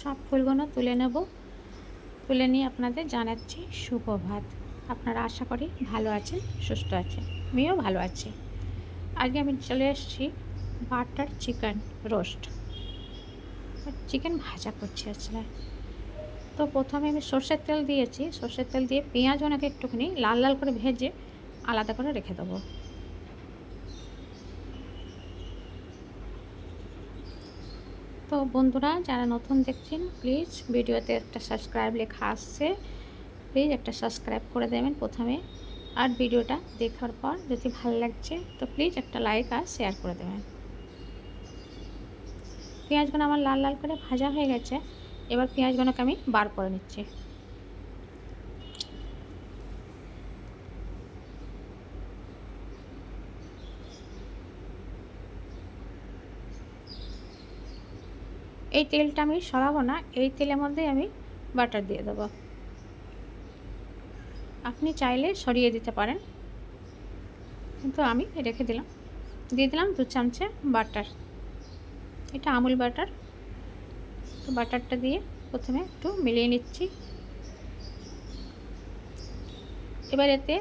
সব ফুলগুলো তুলে নেব। তুলে নিয়ে আপনাদের জানাচ্ছি সুপ্রভাত আপনারা আশা করি ভালো আছেন, সুস্থ আছেন। আমিও ভালো আছি। আগে আমি চলে এসেছি বাটার চিকেন রোস্ট। চিকেন ভাজা করছি আসলে তো প্রথমে আমি সর্ষের তেল দিয়েছি। সর্ষের তেল দিয়ে পেঁয়াজ ওনাকে একটুখানি লাল লাল করে ভেজে আলাদা করে রেখে দেবো। তো বন্ধুরা, যারা নতুন দেখছেন প্লিজ ভিডিওতে একটা সাবস্ক্রাইব লেখা আসছে প্লিজ একটা সাবস্ক্রাইব করে দেবেন প্রথমে। আর ভিডিওটা দেখার পর যদি ভালো লাগছে, তো প্লিজ একটা লাইক আর শেয়ার করে দেবেন। পেঁয়াজগুলো আমার লাল লাল করে ভাজা হয়ে গেছে। এবার পেঁয়াজগুলোকে আমি বার করে নিচ্ছি। এই তেলটা আমি সরাবো না, এই তেলের মধ্যেই আমি বাটার দিয়ে দেবো। আপনি চাইলে সরিয়ে দিতে পারেন। কিন্তু আমি রেখে দিলাম। দিয়ে দিলাম দু চামচে বাটার এটা আমুল বাটার তো বাটারটা দিয়ে প্রথমে একটু মিলিয়ে নিচ্ছি। এবার এতে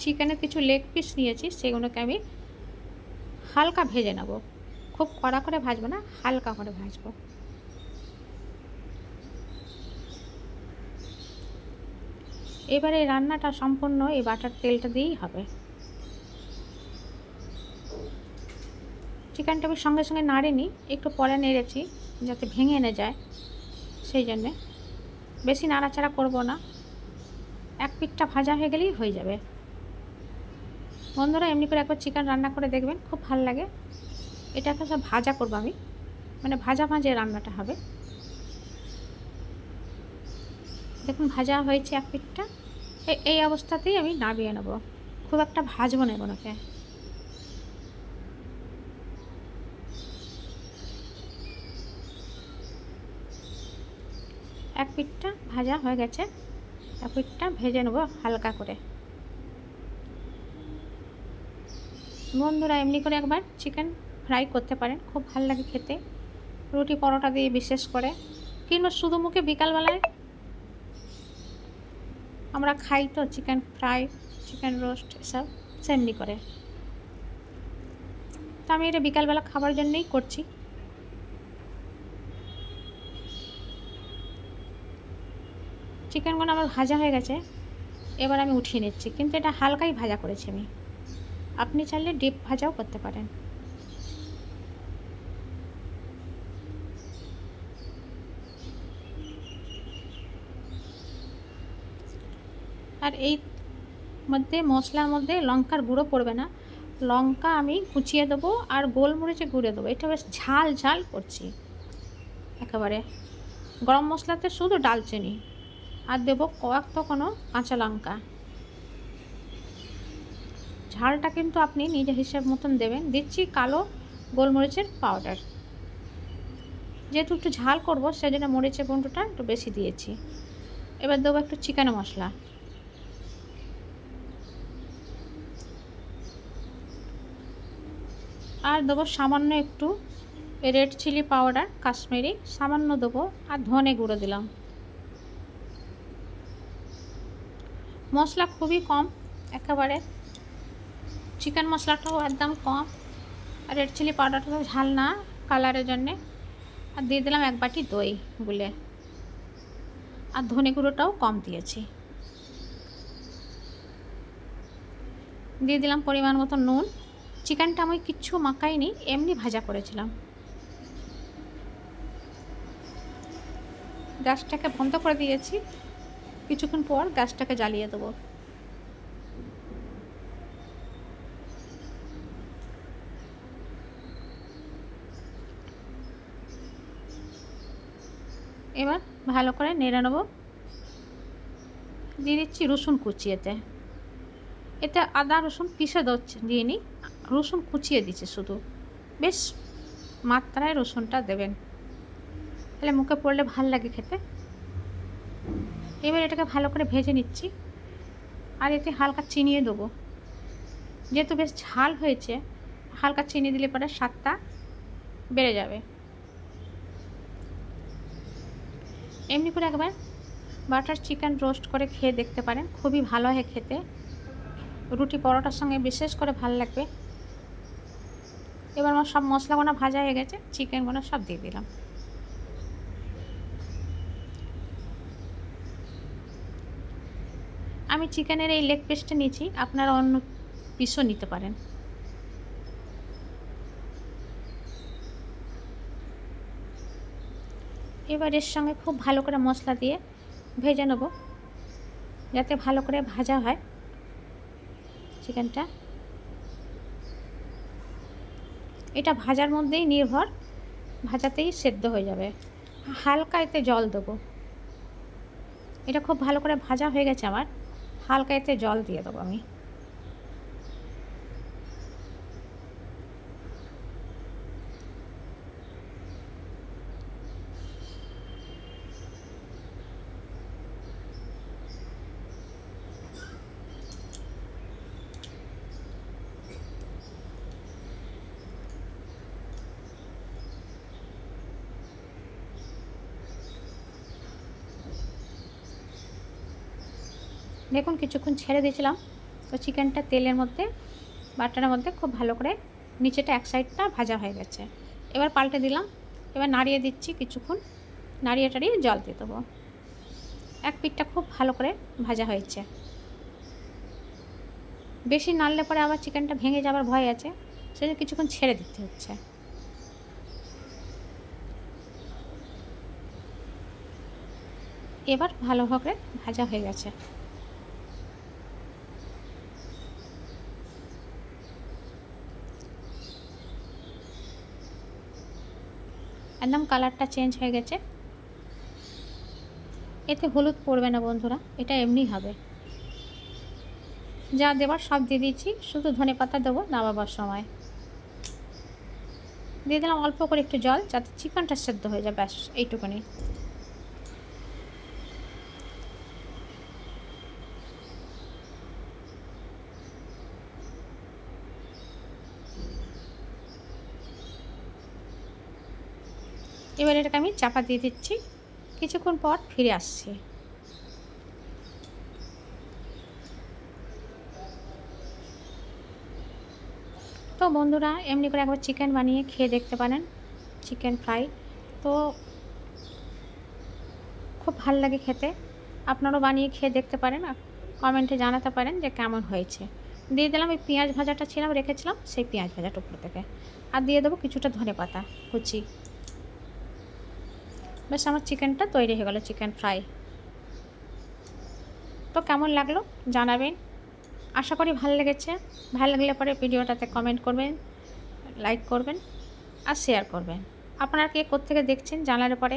চিকেনের কিছু লেগ পিস নিয়েছি, সেগুলোকে আমি হালকা ভেজে নেব। খুব কড়া করে ভাজবো না, হালকা করে ভাজবো। এবারে রান্নাটা সম্পূর্ণ এই বাটার তেলটা দিয়েই হবে। চিকেনটা আমি সঙ্গে সঙ্গে নাড়িনি একটু পরে নেড়েছি যাতে ভেঙে না যায়, সেই জন্যে। বেশি নাড়াচাড়া করব না, এক পিঠটা ভাজা হয়ে গেলেই হয়ে যাবে। বন্ধুরা, এমনি করে একবার চিকেন রান্না করে দেখবেন, খুব ভালো লাগে। এটাকে সব ভাজা করব আমি। মানে ভাজা ভাজে রান্নাটা হবে। দেখুন, ভাজা হয়েছে এক পিঠটা। এই অবস্থাতেই আমি নামিয়ে নেব। খুব একটা ভাজবো না ওনাকে এক পিঠটা ভাজা হয়ে গেছে। এক পিঠটা ভেজে নেব হালকা করে। বন্ধুরা, এমনি করে একবার চিকেন ফ্রাই করতে পারেন, খুব ভালো লাগে খেতে। রুটি পরোটা দিয়ে বিশেষ করে। কিংবা শুধু মুখে বিকালবেলায় আমরা খাই তো চিকেন ফ্রাই, চিকেন রোস্ট, এসব সেমনি করে। তো আমি এটা বিকালবেলা খাবার জন্যই করছি। চিকেনগুলো আমার ভাজা হয়ে গেছে, এবার আমি উঠিয়ে নিচ্ছি। কিন্তু এটা হালকাই ভাজা করেছি আমি। আপনি চাইলে ডিপ ভাজাও করতে পারেন। আর এই মধ্যে, মশলার মধ্যে লঙ্কার গুঁড়ো পড়বে না। লঙ্কা আমি কুচিয়ে দেবো আর গোলমরিচে গুঁড়ে দেবো। এটা বেশ ঝাল ঝাল করছি। একেবারে গরম মশলাতে শুধু ডালচিনি। আর দেবো কয়েকটা কোনো কাঁচা লঙ্কা। ঝালটা কিন্তু আপনি নিজের হিসাব মতন দেবেন। দিচ্ছি কালো গোলমরিচের পাউডার। যেহেতু একটু ঝাল করব সেই জন্য মরিচের গুঁড়োটা একটু বেশি দিয়েছি। এবার দেবো একটু চিকেন মশলা। আর দেবো সামান্য একটু রেড চিলি পাউডার, কাশ্মীরি, সামান্য দেবো আর ধনে গুঁড়ো দিলাম। মশলা খুবই কম, একেবারে। চিকেন মশলাটাও একদম কম। আর রেড চিলি পাউডারটা তো ঝাল না কালারের জন্যে। আর দিয়ে দিলাম এক বাটি দই গুলে। আর ধনে গুঁড়োটাও কম দিয়েছি। দিয়ে দিলাম পরিমাণ মতো নুন। চিকেনটা আমি কিচ্ছু মাখাইনি, এমনি ভাজা করেছিলাম। গ্যাসটাকে বন্ধ করে দিয়েছি। কিছুক্ষণ পর গ্যাসটাকে জ্বালিয়ে দেবো। এবার ভালো করে নেড়ে নেব। দিয়ে দিচ্ছি রসুন কুচিয়েতে। এতে আদা রসুন দিচ্ছে দিয়ে নিই রসুন কুচিয়ে দিচ্ছে শুধু। বেশ মাত্রায় রসুনটা দেবেন। তাহলে মুখে পড়লে ভালো লাগে খেতে। এবার এটাকে ভালো করে ভেজে নিচ্ছি। আর এতে হালকা চিনিয়ে দেবো। যেহেতু বেশ ঝাল হয়েছে, হালকা চিনি দিলে পরে স্বাদটা বেড়ে যাবে। এমনি করে একবার বাটার চিকেন রোস্ট করে খেয়ে দেখতে পারেন। খুবই ভালো হয় খেতে। রুটি পরোটার সঙ্গে বিশেষ করে ভালো লাগবে। এবার আমার সব মশলাগুলো ভাজা হয়ে গেছে চিকেনগুলো সব দিয়ে দিলাম। আমি চিকেনের এই লেগ পিসটা নিয়েছি, আপনারা অন্য পিসও নিতে পারেন। এবার এর সঙ্গে খুব ভালো করে মশলা দিয়ে ভেজে নেব, যাতে ভালো করে ভাজা হয়। চিকেনটা এটা ভাজার মধ্যেই নির্ভর, ভাজাতেই সেদ্ধ হয়ে যাবে। হালকা এতে জল দেবো। এটা খুব ভালো করে ভাজা হয়ে গেছে আমার, হালকা এতে জল দিয়ে দেবো আমি। দেখুন, কিছুক্ষণ ছেড়ে দিয়েছিলাম। তো চিকেনটা তেলের মধ্যে, বাটারের মধ্যে খুব ভালো করে নিচেটা এক সাইডটা ভাজা হয়ে গেছে। এবার পাল্টে দিলাম। এবার নাড়িয়ে দিচ্ছি কিছুক্ষণ। নাড়িয়ে টাড়িয়ে জল দিয়ে দেবো। এক পিঠটা খুব ভালো করে ভাজা হয়েছে। বেশি নাড়লে পরে আবার চিকেনটা ভেঙে যাওয়ার ভয় আছে। সেজন্য কিছুক্ষণ ছেড়ে দিতে হচ্ছে। এবার ভালোভাবে ভাজা হয়ে গেছে। একদম কালারটা চেঞ্জ হয়ে গেছে। এতে হলুদ পড়বে না বন্ধুরা, এটা এমনি হবে। যা দেবার সব দিয়ে দিচ্ছি, শুধু ধনে পাতা দেবো নামাবার সময়। দিয়ে দিলাম অল্প করে একটু জল, যাতে চিকেনটা সেদ্ধ হয়ে যায়, ব্যাস, এইটুকুনি। এবার এটাকে আমি চাপা দিয়ে দিচ্ছি। কিছুক্ষণ পর ফিরে আসছি। তো বন্ধুরা, এমনি করে একবার চিকেন বানিয়ে খেয়ে দেখতে পারেন, চিকেন ফ্রাই। তো খুব ভালো লাগে খেতে। আপনারাও বানিয়ে খেয়ে দেখতে পারেন কমেন্টে জানাতে পারেন যে কেমন হয়েছে। দিয়ে দিলাম এই পেঁয়াজ ভাজাটা ছিলাম রেখেছিলাম, সেই পেঁয়াজ ভাজাটা উপর থেকে। আর দিয়ে দেবো কিছুটা ধনে পাতা কুচি। বেশ, আমার চিকেনটা তৈরি হয়ে গেলো, চিকেন ফ্রাই। তো কেমন লাগল জানাবেন। আশা করি ভালো লেগেছে। ভালো লাগলে পরে ভিডিওটাতে কমেন্ট করবেন লাইক করবেন আর শেয়ার করবেন। আপনারা কে কোথেকে দেখছেন জানালে পরে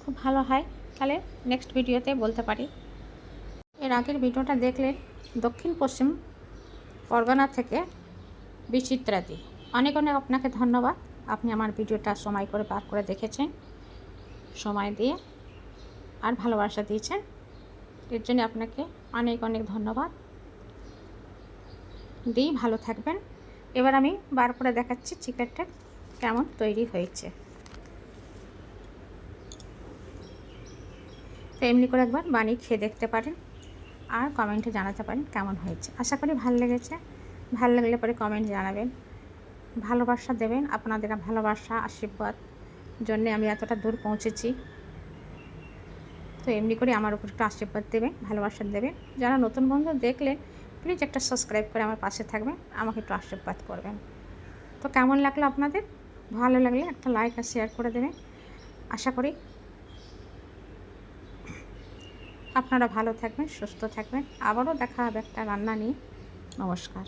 খুব ভালো হয়। তাহলে নেক্সট ভিডিওতে বলতে পারি। এর আগের ভিডিওটা দেখলেন দক্ষিণ পশ্চিম পরগনা থেকে বিচিত্রাদি। অনেক অনেক আপনাকে ধন্যবাদ। আপনি আমার ভিডিওটা সময় করে বার করে দেখেছেন। সময় দিয়ে আর ভালোবাসা দিয়েছেন। এর জন্য আপনাকে অনেক অনেক ধন্যবাদ। দিই ভালো থাকবেন। এবার আমি বার করে দেখাচ্ছি চিকেনটা কেমন তৈরি হয়েছে। এমনি করে একবার বানিয়ে খেয়ে দেখতে পারেন আর কমেন্টে জানাতে পারেন কেমন হয়েছে। আশা করি ভালো লেগেছে। ভালো লাগলে পরে কমেন্ট জানাবেন। ভালোবাসা দেবেন। আপনাদের ভালোবাসা, আশীর্বাদ। জন্যে আমি এতটা দূর পৌঁছেছি। তো এমনি করে আমার উপর একটু আশীর্বাদ দেবেন ভালোবাসা দেবেন যারা নতুন বন্ধু দেখলেন প্লিজ একটা সাবস্ক্রাইব করে আমার পাশে থাকবেন, আমাকে একটু আশীর্বাদ করবেন। তো কেমন লাগল আপনাদের? ভালো লাগলে একটা লাইক আর শেয়ার করে দেবেন। আশা করি আপনারা ভালো থাকবেন, সুস্থ থাকবেন। আবারও দেখা হবে একটা রান্না নিয়ে। নমস্কার।